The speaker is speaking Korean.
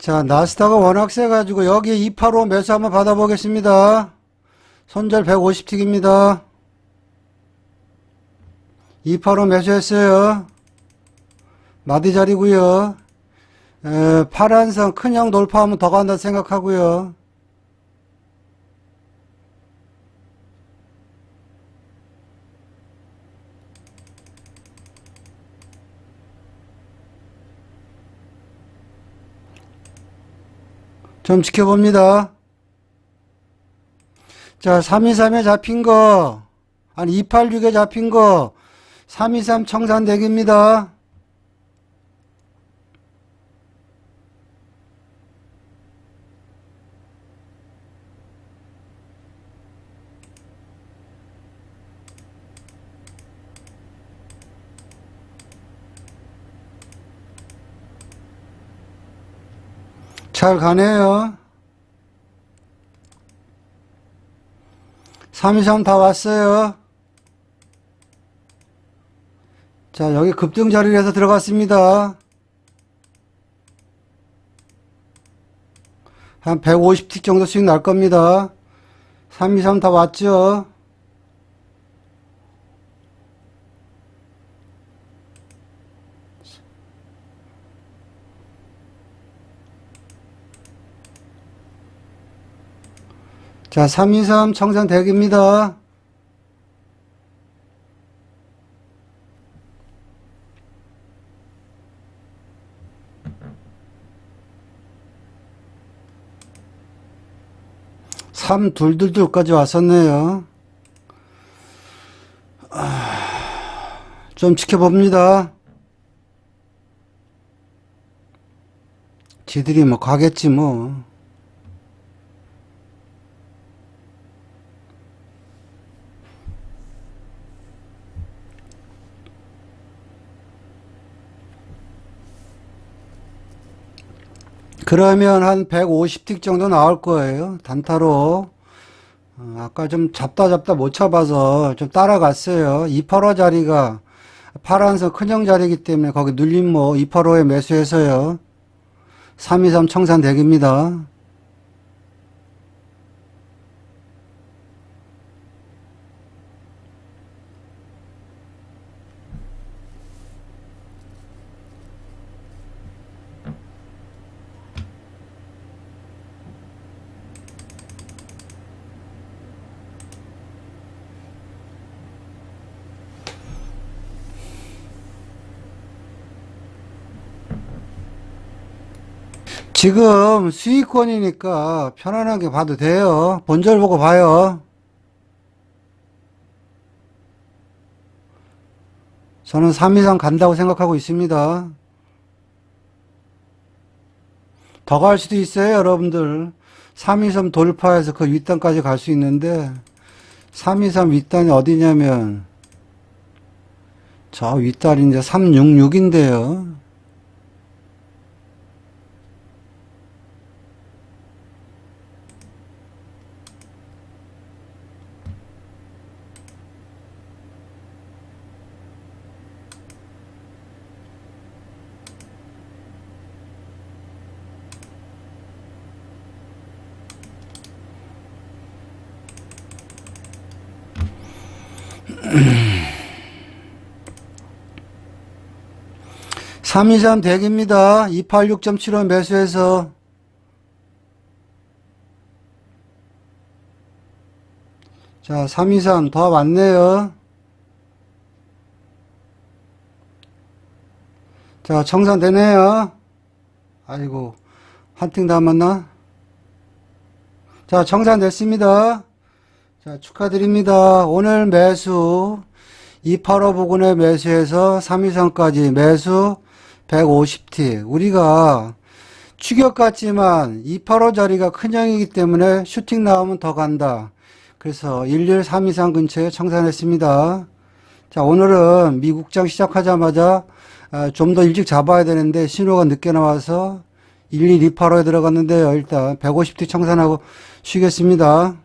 자, 나스닥은 워낙 세가지고 여기 285 매수 한번 받아보겠습니다. 손절 150틱입니다. 285 매수했어요. 마디 자리고요. 에, 파란선 큰형 돌파하면 더 간다 생각하고요. 좀 지켜봅니다. 자, 323에 잡힌 거, 아니, 286에 잡힌 거, 323 청산대기입니다. 잘 가네요. 323 다 왔어요. 자, 여기 급등 자리를 해서 들어갔습니다. 한 150틱 정도씩 날 겁니다. 323 다 왔죠? 자, 323 청산 대기입니다. 삼 둘둘둘까지 왔었네요. 아, 좀 지켜봅니다. 지들이 뭐 가겠지 뭐. 그러면 한 150틱 정도 나올 거예요. 단타로. 어, 아까 좀 잡다 잡다 못 잡아서 좀 따라갔어요. 285 자리가 파란색 큰형 자리이기 때문에 거기 눌림 뭐 285에 매수해서요. 323 청산 대기입니다. 지금 수익권이니까 편안하게 봐도 돼요. 본절 보고 봐요. 저는 3 이상 간다고 생각하고 있습니다. 더 갈 수도 있어요, 여러분들. 323 돌파해서 그 윗단까지 갈 수 있는데, 323 윗단이 어디냐면, 저 윗단이 이제 366인데요. 삼이삼 대기입니다. 286.75 매수해서 자, 323 더 왔네요. 자, 청산되네요. 아이고, 한팀 남았나? 자, 청산됐습니다. 자, 축하드립니다. 오늘 매수 285 부근에 매수해서 323까지 매수 150티. 우리가 추격 같지만 285 자리가 큰 형이기 때문에 슈팅 나오면 더 간다. 그래서 11323 근처에 청산했습니다. 자, 오늘은 미국장 시작하자마자 아, 좀더 일찍 잡아야 되는데 신호가 늦게 나와서 11285에 들어갔는데요. 일단 150티 청산하고 쉬겠습니다.